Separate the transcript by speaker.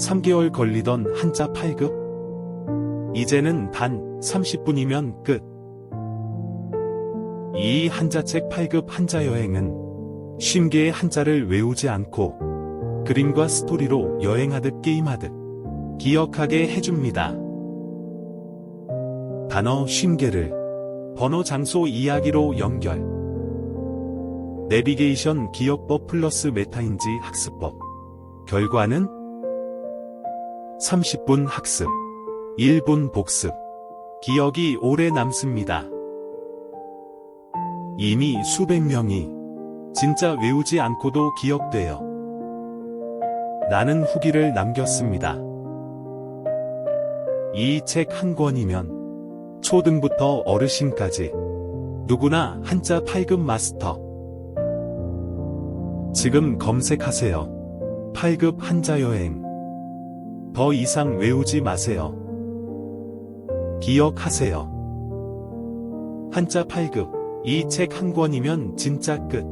Speaker 1: 3개월 걸리던 한자 8급? 이제는 단 30분이면 끝. 이 한자책 8급 한자 여행은 쉼개의 한자를 외우지 않고 그림과 스토리로 여행하듯 게임하듯 기억하게 해줍니다. 단어 쉼개를 번호 장소 이야기로 연결. 내비게이션 기억법 플러스 메타인지 학습법. 결과는 30분 학습, 1분 복습. 기억이 오래 남습니다. 이미 수백 명이 진짜 외우지 않고도 기억돼요. 나는 후기를 남겼습니다. 이 책 한 권이면 초등부터 어르신까지 누구나 한자 8급 마스터. 지금 검색하세요. 8급 한자 여행. 더 이상 외우지 마세요. 기억하세요. 한자 8급. 이 책 한 권이면 진짜 끝.